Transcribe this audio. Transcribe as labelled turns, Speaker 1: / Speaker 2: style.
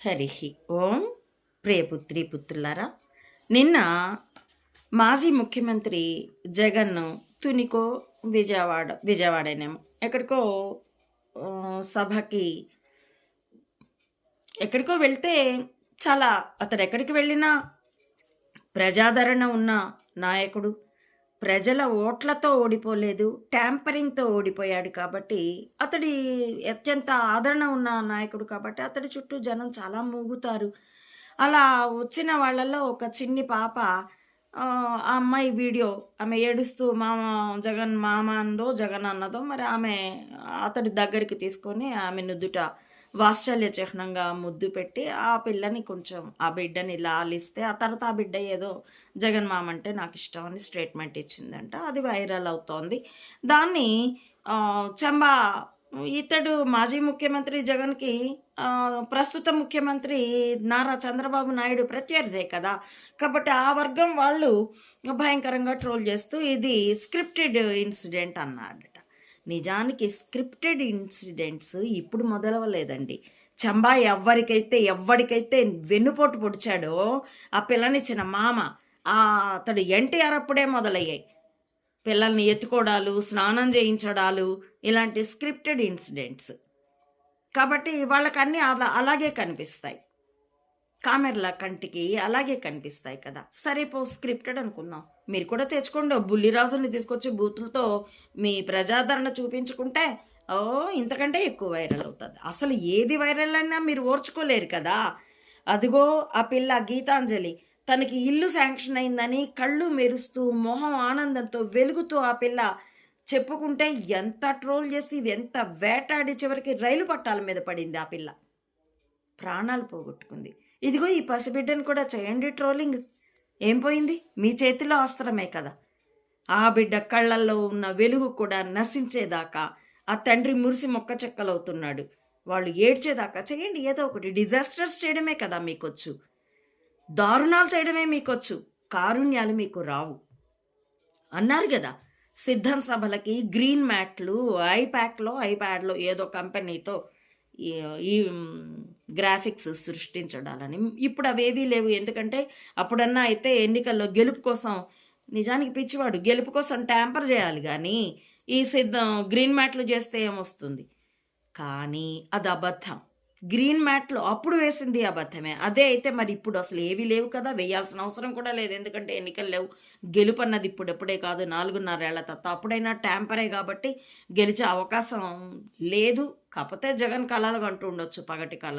Speaker 1: హరి ఓం ప్రియపుత్రి పుత్రులారా నిన్న మాజీ ముఖ్యమంత్రి జగన్ తునికో విజయవాడ విజయవాడనేమో ఎక్కడికో సభకి ఎక్కడికో వెళ్తే చాలా అతడు ఎక్కడికి వెళ్ళినా ప్రజాదరణ ఉన్న నాయకుడు ప్రజల ఓట్లతో ఓడిపోలేదు ట్యాంపరింగ్తో ఓడిపోయాడు కాబట్టి అతడి అత్యంత ఆదరణ ఉన్న నాయకుడు కాబట్టి అతడి చుట్టూ జనం చాలా మూగుతారు. అలా వచ్చిన వాళ్ళల్లో ఒక చిన్ని పాప ఆ అమ్మాయి వీడియో ఆమె ఏడుస్తూ మామ జగన్ మామ అందో జగన్ అన్నదో మరి ఆమె అతడి దగ్గరికి తీసుకొని ఆమె నుదుట వాత్సల్య చిహ్నంగా ముద్దు పెట్టి ఆ పిల్లని కొంచెం ఆ బిడ్డని లాలిస్తే ఆ తర్వాత ఆ బిడ్డ ఏదో జగన్ మామ అంటే నాకు ఇష్టం అని స్టేట్మెంట్ ఇచ్చిందంట. అది వైరల్ అవుతోంది. దాన్ని చంబా ఇతడు మాజీ ముఖ్యమంత్రి జగన్కి ప్రస్తుత ముఖ్యమంత్రి నారా చంద్రబాబు నాయుడు ప్రత్యర్థే కదా. కాబట్టి ఆ వర్గం వాళ్ళు భయంకరంగా ట్రోల్ చేస్తూ ఇది స్క్రిప్టెడ్ ఇన్సిడెంట్ అన్నాడు. నిజానికి స్క్రిప్టెడ్ ఇన్సిడెంట్స్ ఇప్పుడు మొదలవలేదండి. చంబా ఎవరికైతే ఎవరికైతే వెన్నుపోటు పొడిచాడో ఆ పిల్లనిచ్చిన మామ అతడు ఎన్టీఆర్ అప్పుడే మొదలయ్యాయి. పిల్లల్ని ఎత్తుకోవడాలు స్నానం చేయించడాలు ఇలాంటి స్క్రిప్టెడ్ ఇన్సిడెంట్స్. కాబట్టి వాళ్ళకన్నీ అలా అలాగే కనిపిస్తాయి. కామెర్ల కంటికి అలాగే కనిపిస్తాయి కదా. సరే పో స్క్రిప్టెడ్ అనుకుందాం. మీరు కూడా తెచ్చుకోండి. ఓ బుల్లిరాజుని తీసుకొచ్చి బూతులతో మీ ప్రజాదరణ చూపించుకుంటే ఓ ఇంతకంటే ఎక్కువ వైరల్ అవుతుంది. అసలు ఏది వైరల్ అయినా మీరు ఓర్చుకోలేరు కదా. అదిగో ఆ పిల్ల గీతాంజలి. తనకి ఇల్లు శాంక్షన్ అయిందని కళ్ళు మెరుస్తూ మొహం ఆనందంతో వెలుగుతూ ఆ పిల్ల చెప్పుకుంటే ఎంత ట్రోల్ చేసి ఎంత వేటాడి చివరికి రైలు పట్టాల మీద పడింది ఆ పిల్ల. ప్రాణాలు పోగొట్టుకుంది. ఇదిగో ఈ పసిబిడ్డను కూడా చేయండి ట్రోలింగ్. ఏం పోయింది? మీ చేతిలో అస్త్రమే కదా. ఆ బిడ్డ కళ్ళల్లో ఉన్న వెలుగు కూడా నశించేదాకా ఆ తండ్రి మురిసి మొక్క చెక్కలవుతున్నాడు. వాళ్ళు ఏడ్చేదాకా చేయండి. ఏదో ఒకటి డిజాస్టర్స్ చేయడమే కదా మీకొచ్చు. దారుణాలు చేయడమే మీకొచ్చు. కారుణ్యాలు మీకు రావు. అన్నారు కదా సిద్ధం సభలకి గ్రీన్ మ్యాట్లు ఐప్యాక్లో ఐప్యాడ్లో ఏదో కంపెనీతో ఈ ఈ గ్రాఫిక్స్ సృష్టించడాలని. ఇప్పుడు అవేవీ లేవు. ఎందుకంటే అప్పుడన్నా అయితే ఎన్నికల్లో గెలుపు కోసం నిజానికి పిచ్చివాడు గెలుపు కోసం ట్యాంపర్ చేయాలి కానీ ఈ సిద్ధం గ్రీన్ మ్యాట్లు చేస్తే ఏమొస్తుంది? కానీ అది అబద్ధం. గ్రీన్ మ్యాట్లు అప్పుడు వేసింది అబద్ధమే. అదే అయితే మరి ఇప్పుడు అసలు ఏవి లేవు కదా. వేయాల్సిన అవసరం కూడా లేదు. ఎందుకంటే ఎన్నికలు లేవు. గెలుపు అన్నది ఇప్పుడు ఎప్పుడే కాదు. నాలుగున్నరేళ్ళ తర్వాత అప్పుడైనా ట్యాంపరే కాబట్టి గెలిచే అవకాశం లేదు. కాకపోతే జగన్ కళలు అంటూ ఉండొచ్చు పగటి కళలు.